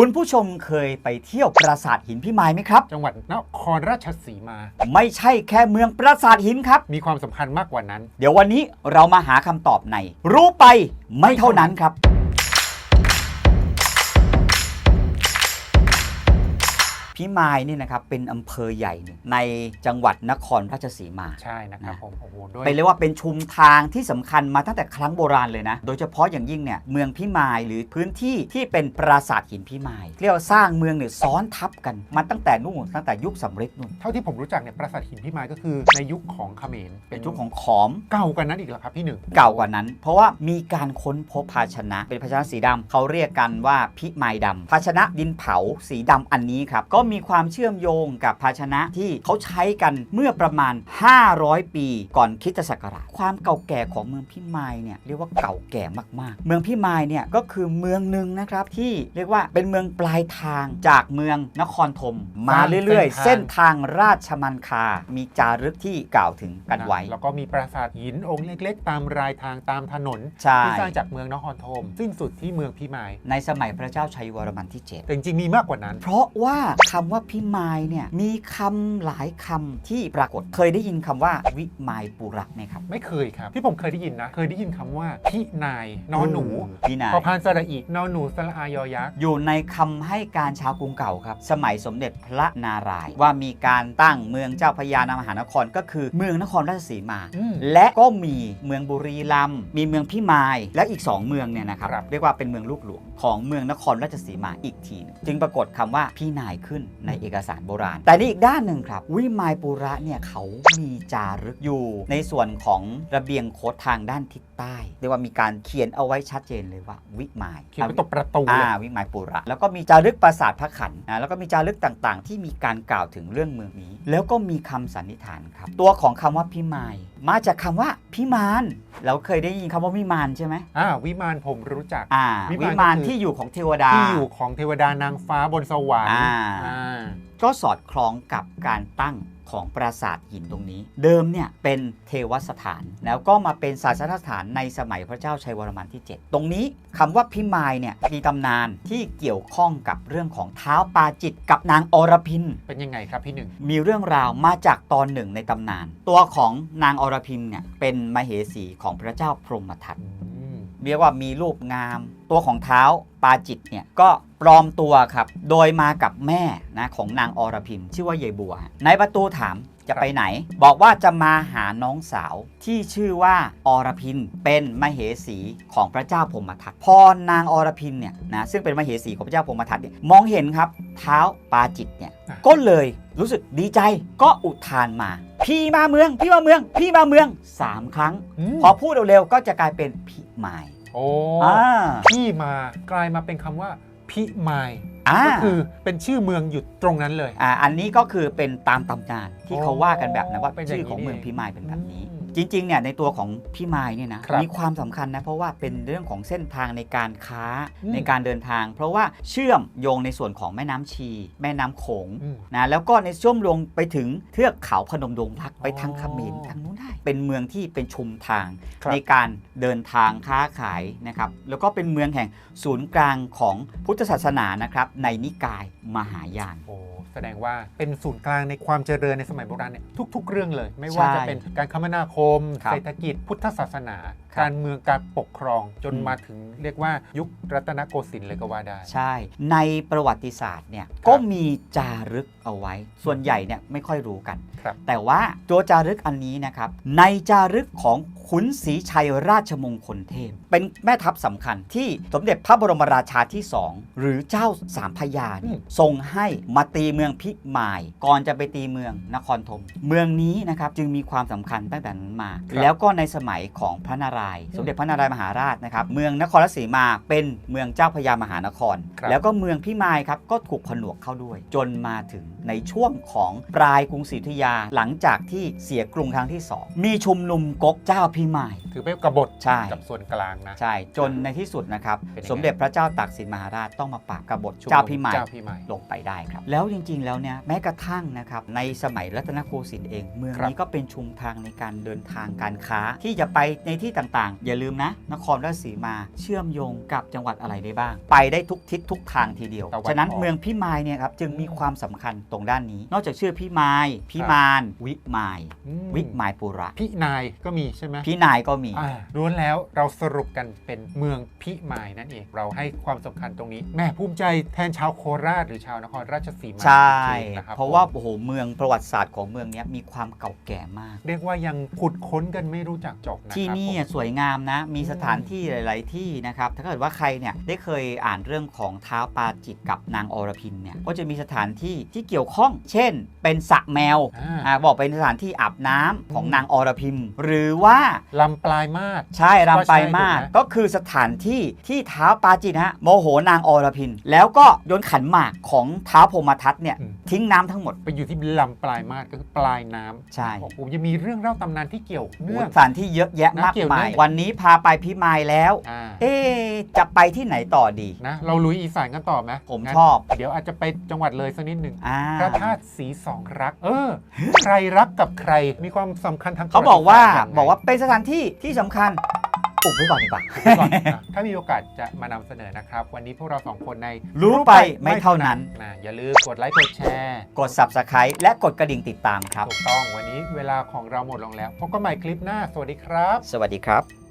คุณผู้ชมเคยไปเที่ยวปราสาทหินพิมายไหมครับ จังหวัดนครราชสีมา ไม่ใช่แค่เมืองปราสาทหินครับ มีความสำคัญมากกว่านั้น เดี๋ยววันนี้เรามาหาคำตอบใน รู้ไปไม่เท่านั้นครับ พิมายนี่นะครับเป็นอำเภอใหญ่หนึ่งในจังหวัดนครราชสีมา ใช่นะครับผมโอ้โหด้วยไปเรียกว่าเป็นชุมทางที่สำคัญมาตั้งแต่ครั้งโบราณเลยนะ โดยเฉพาะอย่างยิ่งเนี่ยเมืองพิมายหรือพื้นที่ที่เป็นปราสาทหินพิมาย เรียกว่าสร้างเมืองเนี่ยซ้อนทับกันมาตั้งแต่นู่นตั้งแต่ยุคสำริดนู่นเท่าที่ผมรู้จักเนี่ยปราสาทหินพิมายก็คือในยุคของเขมรเป็นยุคของขอมเก่ากว่านั้นอีกเหรอครับพี่หนึ่งเก่ากว่านั้น เพราะว่ามีการค้นพบภาชนะเป็นภาชนะสีดำเขาเรียกกันว่าพิมายดำภาชนะดินเผาสีดำอันนี้ครับก็มีความเชื่อมโยงกับภาชนะที่เขาใช้กันเมื่อประมาณ 500 ปี ก่อนคริสตศักราชความเก่าแก่ของเมืองพิมายเนี่ยเรียกว่าเก่าแก่มากๆ เมืองพิมายเนี่ยก็คือเมืองหนึ่งนะครับที่เรียกว่าเป็นเมืองปลายทางจากเมืองนครธมมาเรื่อยๆ เส้นทางราชมันคา มีจารึกที่กล่าวถึงกันไว้ แล้วก็มีปราสาทหินองค์เล็กๆ ตามรายทางตามถนนใช่ที่สร้างจากเมืองนครธมสิ้นสุดที่เมืองพิมาย ในสมัยพระเจ้าชัยวรมันที่ 7 แต่จริงๆมีมากกว่านั้น เพราะว่าคำว่าพิมายเนี่ยมีคำหลายคำที่ปรากฏเคยได้ยินคำว่าวิมายปุระไหมครับ ไม่เคยครับ ที่ผมเคยได้ยินนะ เคยได้ยินคำว่าพี่นายนอนหนูพี่นายพอพานสระอีนอนหนูสระอายอยักษ์อยู่ในคำให้การชาวกรุงเก่าครับ สมัยสมเด็จพระนารายณ์ว่ามีการตั้งเมืองเจ้าพระยานามหานครก็คือเมืองนครราชสีมาอืมและก็มีเมืองบุรีรัมย์มีเมืองพิมายและอีก 2 เมืองเนี่ยนะครับครับเรียกว่าเป็นเมืองลูกหลวงของเมืองนครราชสีมาอีกทีหนึงจึงปรากฏคำว่าพี่นายขึ้นในเอกสารโบราณ แต่ในอีกด้านหนึ่งครับ วิมายปุระเนี่ยเขามีจารึกอยู่ ในส่วนของระเบียงโคดทางด้านทิศใต้เรียกว่ามีการเขียนเอาไว้ชัดเจนเลยว่า วิมายเขียนไว้ตรงประตูอ่าเลยวิมายปุระ แล้วก็มีจารึกปราสาทพระขันนะแล้วก็มีจารึกต่างๆ ที่มีการกล่าวถึงเรื่องเมืองนี้ แล้วก็มีคำสันนิษฐานครับ ตัวของคำว่าพิมาย มาจากคำว่าพิมานเราเคยได้ยินคำว่าวิมานใช่ไหมอ่าวิมานผมรู้จัก อ่า วิวิมานมานก็คือ ที่อยู่ของเทวดา ที่อยู่ของเทวดานางฟ้าบนสวรรค์อ่า อ่า ก็สอดคล้องกับการตั้ง ของปราสาทหินตรงนี้ เดิมเนี่ยเป็นเทวสถาน แล้วก็มาเป็นศาสนสถานในสมัยพระเจ้าชัยวรมันที่ 7 ตรงนี้คำว่าพิมายเนี่ยมีตำนานที่เกี่ยวข้องกับเรื่องของเท้าปาจิตกับนางอรพิน เป็นยังไงครับพี่หนึ่ง มีเรื่องราวมาจากตอนหนึ่งในตำนาน ตัวของนางอรพิมเนี่ยเป็นมเหสีของพระเจ้าพรหมทัตอืมเรียกว่ามีรูปงาม ตัวของเท้าปาจิตเนี่ยก็ ปลอมตัวครับ โดยมากับแม่นะของนางอรพิมชื่อว่ายายบัว ในประตูถามจะไปไหน บอกว่าจะมาหาน้องสาวที่ชื่อว่าอรพินเป็นมเหสีของพระเจ้าพรหมทัตพอนางอรพินเนี่ยนะซึ่งเป็นมเหสีของพระเจ้าพรหมทัตเนี่ยมองเห็นครับ เท้าปาจิตเนี่ยก็เลยรู้สึกดีใจก็อุทานมา พี่มาเมือง พี่มาเมือง พี่มาเมืองสามครั้งอืมพอพูดเร็วๆก็จะกลายเป็นพิมายโอ้อ่าพี่มากลายมาเป็นคำว่า พิมายอ่า ก็คือเป็นชื่อเมืองอยู่ตรงนั้นเลย อ่าอันนี้ก็คือเป็นตามตำนานที่เขาว่ากันแบบนั้นว่าเป็นอย่าชื่อของนี้เมืองเองพิมายเป็นแบบนี้ อื จริงๆเนี่ยในตัวของพี่มายเนี่ยนะครับมีความสำคัญนะ เพราะว่าเป็นเรื่องของเส้นทางในการค้าอืมในการเดินทาง เพราะว่าเชื่อมโยงในส่วนของแม่น้ำชี แม่น้ำโขงอืมนะแล้วก็ในช่วงลงไปถึงเทือกเขาพนมดงรักไปทางอ๋อเขมรทางนู้นได้ เป็นเมืองที่เป็นชุมทางครับในการเดินทางค้าขายนะครับแล้วก็เป็นเมืองแห่งศูนย์กลางของพุทธศาสนานะครับในนิกายมหายานโอ้ แสดงว่าเป็นศูนย์กลางในความเจริญในสมัยโบราณเนี่ยทุก ๆ เรื่องเลย ไม่ว่าใช่จะเป็นการคมนาคมครับเศรษฐกิจ พุทธศาสนาครับการเมืองการปกครองจนอืมมาถึงเรียกว่ายุครัตนโกสินทร์เลยก็ว่าได้ ใช่ ในประวัติศาสตร์เนี่ยก็มีจารึก เอาไว้ ส่วนใหญ่เนี่ยไม่ค่อยรู้กันครับแต่ว่าตัวจารึกอันนี้นะครับ ในจารึกของขุนศรีชัยราชมงคลเทพ เป็นแม่ทัพสำคัญที่สมเด็จพระบรมราชาที่สองหรือเจ้าสามพระยาเนี่ยอืมทรงให้มาตีเมืองพิมาย ก่อนจะไปตีเมืองนครธมเมืองนี้นะครับจึงมีความสำคัญตั้งแต่นั้นมา แล้วก็ในสมัยของพระนารายณ์สมเด็จพระนารายณ์มหาราชนะครับเมืองนครราชสีมาเป็นเมืองเจ้าพระยามหานครครับแล้วก็เมืองพิมายครับก็ถูกผนวกเข้าด้วย จนมาถึง ในช่วงของปลายกรุงศรีอยุธยาหลังจากที่เสียกรุงครั้งที่สองมีชุมนุมก๊กเจ้าพิมาย ถือเป็นกบฏใช่ กับส่วนกลางนะ ใช่จนในที่สุดนะครับเป็นยังไง สมเด็จพระเจ้าตากสินมหาราชต้องมาปราบกบฏชุมนุเจ้าพิมาย เจ้าพิมาย ลงไปได้ครับ แล้วจริงๆ แล้วเนี่ยแม้กระทั่งนะครับในสมัยรัตนโกสินทร์เอง เมืองครับนี้ก็เป็นชุมทางในการเดินทางการค้า ที่จะไปในที่ต่ต่างๆ อย่าลืมนะ นครราชสีมาเชื่อมโยงกับจังหวัดอะไรได้บ้าง ไปได้ทุกทิศทุกทางทีเดียว ตะวันฉะนั้นออกเมืองพิมายเนี่ยครับจึงมีความสำคัญตรงด้านนี้ นอกจากชื่อพิมายพิมาน วิมาย อืม วิมายปุระ พินายก็มีใช่ไหมพินายก็มี อ่าล้วนแล้วเราสรุปกันเป็นเมืองพิมายนั่นเอง เราให้ความสำคัญตรงนี้แม่ภูมิใจแทนชาวโคราชหรือชาวนครราชสีมาใช่จริงๆนะครับเพราะว่าผมโอ้โหเมืองประวัติศาสตร์ของเมืองเนี้ยมีความเก่าแก่มาก เรียกว่ายังขุดค้นกันไม่รู้จักจบนะครับที่นี่ผมอะสวยงามนะ มีอืมสถานที่หลาย ๆ ที่นะครับ ถ้าเกิดว่าใครเนี่ยได้เคยอ่านเรื่องของท้าวปาจิตกับนางอรพินเนี่ย ก็จะมีสถานที่ที่เกี่ยวข้อง เช่น เป็นสระแมวอ่าอ่าบอกเป็นสถานที่อาบน้ำของอืมนางอรพิมหรือว่าลำปลายมาศใช่รำไปมากก็ใช่ถูกไหมก็คือสถานที่ที่ท้าวปาจิตฮะโมโหนางอรพิน แล้วก็โยนขันหมากของท้าวพรหมทัตเนี่ยอืมทิ้งน้ำทั้งหมดไปอยู่ที่ลำปลายมาศก็คือปลายน้ำใช่โอ้โหยังมีเรื่องเล่าตำนานที่เกี่ยวเนื่องสถานที่เยอะแยะมากน่าเกี่ยวมายเนื่องวันนี้พาไปพิมายแล้วอ่าเอ๊ะจะไปที่ไหนต่อดีนะเราลุยอีสานกันต่อไหมผมงั้นชอบ เดี๋ยวอาจจะไปจังหวัดเลยสักนิดหนึ่งอ่าพระธาตุสีสองรัก เออ ใครรักกับใครมีความสำคัญทางเขาบอกว่าประวัติศสตร์ยังไงบอกว่าเป็นสถานที่ที่สำคัญอุบไว้ก่อนดีกว่า ก่อนนะถ้ามีโอกาสจะมานำเสนอนะครับ วันนี้พวกเราสองคนในรู้ไปไม่เท่านั้น นะอย่าลืมกดไลค์กดแชร์กด subscribe และกดกระดิ่งติดตามครับ ถูกต้องวันนี้เวลาของเราหมดลงแล้วพบกันใหม่คลิปหน้าสวัสดีครับ สวัสดีครับ